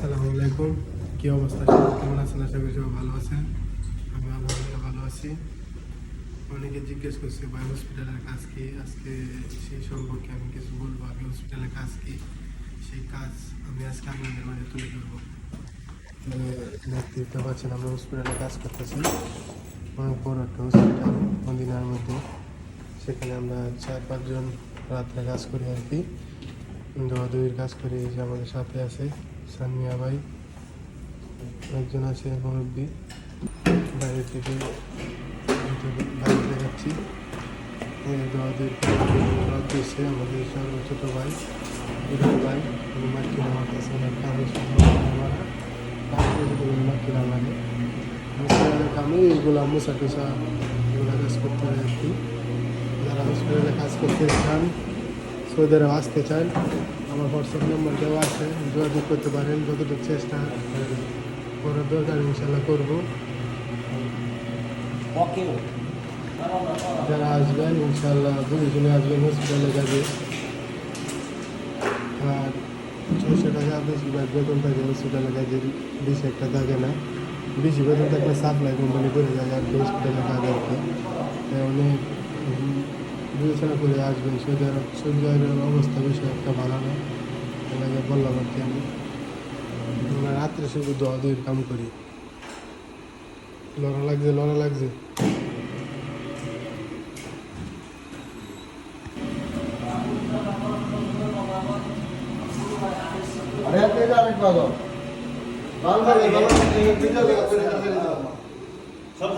আসসালামু আলাইকুম। কি অবস্থা? কেমন আছেন? আশা করি সবাই ভালো আছেন। আমি আলহামদুলিল্লাহ ভালো আছি। অনেকে জিজ্ঞেস করছে, ভাই হসপিটালের কাজ কি? আজকে সেই সম্পর্কে আমি কিছু বলব। আমি হসপিটালের কাজ কি? সেই কাজ আমি আজকে আপনাদের মাঝে তুলে ধরবো। তো, দেখতে পাচ্ছেন, আমরা হসপিটালে কাজ করতেছি। অনেক বড় একটা হসপিটাল মদিনার মধ্যে। সেখানে আমরা চার পাঁচজন রাত্রে কাজ করি আর কি। দৌড়াদৌড়ির কাজ করি যে আমাদের সাথে আছে। সানিয়া ভাই, একজন আছে মুরব্বী। বাইরে থেকে বাইরে দেখাচ্ছি। রদ দিচ্ছে আমাদের ছোটো ভাই, বিরল ভাই, উনি মার্কিন আমার কাছে মার্কিন লাগে আমি এইগুলো মোসা টোসা এগুলো কাজ করতে কি। যারা হসপিটালে কাজ করতে চান, সৌদি আরব আসতে চান আমার হোয়াটসঅ্যাপ নম্বর দেওয়া আছে যোগাযোগ করতে পারেন যতটুকু চেষ্টা করার দরকার ইনশাল্লাহ করব। যারা আসবেন ইনশাল্লাহ শুনে আসবেন হসপিটালে যাবে। আর ছয়শো টাকা বেশিরভাগ বেতন থাকে হসপিটালে কাজের বেশি একটা থাকে না। বেশি বেতন থাকলে সাপ্লাই কোম্পানি করে যায় আর কি হসপিটালে কাজ আর কি। অনেক বিবেচনা করে আসবেন সৌদি আরব সৌদি আরবের অবস্থা বেশি একটা ভালো না। এলাকায় বললাম আর কি আমি। আমরা রাত্রে শুধু দোয়া দুইয়ের কাম করি। লড়া লাগছে লড়া লাগছে। সব